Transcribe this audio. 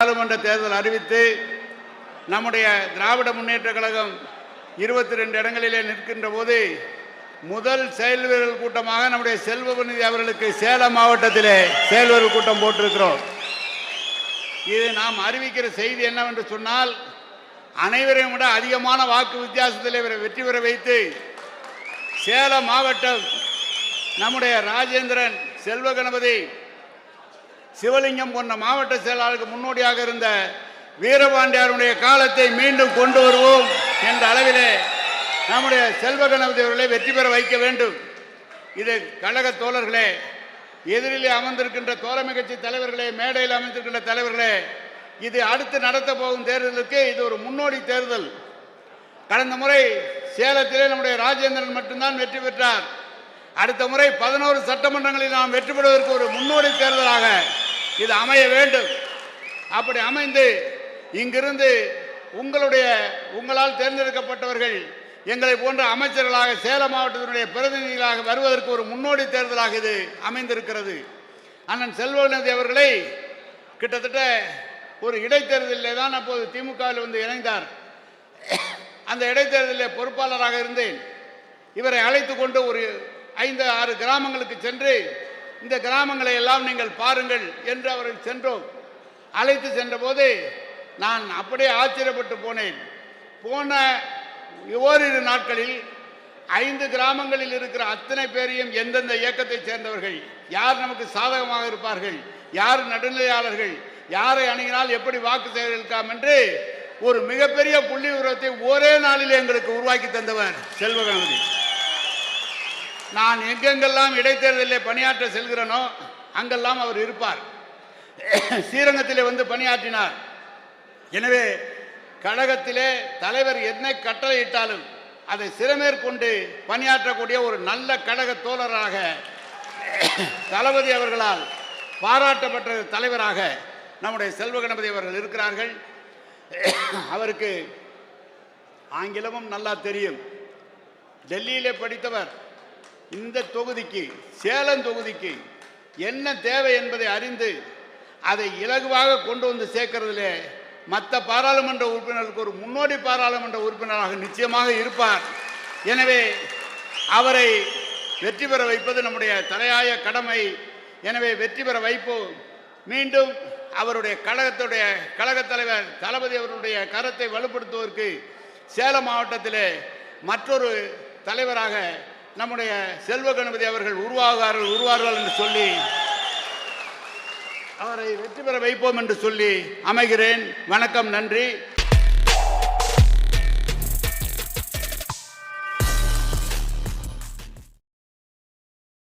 நாடாளுமன்ற தேர்தல் அறிவித்து நம்முடைய திராவிட முன்னேற்ற கழகம் இருபத்தி ரெண்டு இடங்களிலே நிற்கின்ற போது முதல் செயல் வீரர்கள் கூட்டமாக நம்முடைய செல்வபநிதி அவர்களுக்கு சேலம் மாவட்டத்திலே செயல் வீரர்கள் கூட்டம் போட்டிருக்கிறோம். இது நாம் அறிவிக்கிற செய்தி என்னவென்று சொன்னால் அனைவரையும் விட அதிகமான வாக்கு வித்தியாசத்தில் இவரை வெற்றி பெற வைத்து சேலம் மாவட்டம் நம்முடைய ராஜேந்திரன் செல்வ கணபதி சிவலிங்கம் போன்ற மாவட்ட செயலாளருக்கு முன்னோடியாக இருந்த வீரபாண்டியாருடைய காலத்தை மீண்டும் கொண்டு வருவோம் என்ற அளவிலே நம்முடைய செல்வ கணபதி அவர்களை வெற்றி பெற வைக்க வேண்டும். இது கழக தோழர்களே எதிரிலே அமர்ந்திருக்கின்ற தோழமை கட்சி தலைவர்களே மேடையில் அமைந்திருக்கின்ற தலைவர்களே இது அடுத்து நடத்த போகும் தேர்தலுக்கு இது ஒரு முன்னோடி தேர்தல். கடந்த முறை சேலத்திலே நம்முடைய ராஜேந்திரன் மட்டும்தான் வெற்றி பெற்றார். அடுத்த முறை பதினோரு சட்டமன்றங்களில் நாம் வெற்றி பெறுவதற்கு ஒரு முன்னோடி தேர்தலாக இது அமைய வேண்டும். அப்படி அமைந்து இங்கிருந்து உங்களுடைய உங்களால் தேர்ந்தெடுக்கப்பட்டவர்கள் எங்களை போன்ற அமைச்சர்களாக சேலம் மாவட்டத்தினுடைய பிரதிநிதிகளாக வருவதற்கு ஒரு முன்னோடி தேர்தலாக இது அமைந்திருக்கிறது. அண்ணன் செல்வநதி அவர்களை கிட்டத்தட்ட ஒரு இடைத்தேர்தலிலே தான் அப்போது திமுகவில் வந்து இணைந்தார். அந்த இடைத்தேர்தலில் பொறுப்பாளராக இருந்தேன். இவரை அழைத்து கொண்டு ஒரு ஐந்து ஆறு கிராமங்களுக்கு சென்று இந்த கிராமங்களை எல்லாம் நீங்கள் பாருங்கள் என்று அவரை சென்றோம். அழைத்து சென்றபோது நான் அப்படியே ஆச்சரியப்பட்டு போனேன். போன ஓரிரு நாட்களில் ஐந்து கிராமங்களில் இருக்கிற அத்தனை பேரையும் எந்தெந்த இயக்கத்தைச் சேர்ந்தவர்கள் யார் நமக்கு சாதகமாக இருப்பார்கள் யார் நடுநிலையாளர்கள் யாரை அணுகினால் எப்படி வாக்கு சேகரிக்கலாம் என்று ஒரு மிகப்பெரிய புள்ளி விவரத்தை ஒரே நாளில் எங்களுக்கு உருவாக்கி தந்தவர். செல்வகணபதி நான் எங்கெங்கெல்லாம் இடைத்தேர்தலில் பணியாற்ற செல்கிறேனோ அங்கெல்லாம் அவர் இருப்பார். ஸ்ரீரங்கத்திலே வந்து பணியாற்றினார். எனவே கழகத்திலே தலைவர் என்ன கட்டளையிட்டாலும் அதை சிறமேற்கொண்டு பணியாற்றக்கூடிய ஒரு நல்ல கழக தோழராக தளபதி அவர்களால் பாராட்டப்பட்ட தலைவராக நம்முடைய செல்வ கணபதி அவர்கள் இருக்கிறார்கள். அவருக்கு ஆங்கிலமும் நல்லா தெரியும். டெல்லியிலே படித்தவர் இந்த தொகுதிக்கு சேலம் தொகுதிக்கு என்ன தேவை என்பதை அறிந்து அதை இலகுவாக கொண்டு வந்து சேர்க்கறதுல மற்ற பாராளுமன்ற உறுப்பினருக்கு ஒரு முன்னோடி பாராளுமன்ற உறுப்பினராக நிச்சயமாக இருப்பார். எனவே அவரை வெற்றி பெற வைப்பது நம்முடைய தலையாய கடமை. எனவே வெற்றி பெற வைப்போம். மீண்டும் அவருடைய கழகத்துடைய கழகத் தலைவர் தளபதி அவருடைய கரத்தை வலுப்படுத்துவதற்கு சேலம் மாவட்டத்தில் மற்றொரு தலைவராக நம்முடைய செல்வ கணபதி அவர்கள் உருவாகார்கள் உருவார்கள் என்று சொல்லி அவரை வெற்றி பெற வைப்போம் என்று சொல்லி அமைகிறேன். வணக்கம் நன்றி.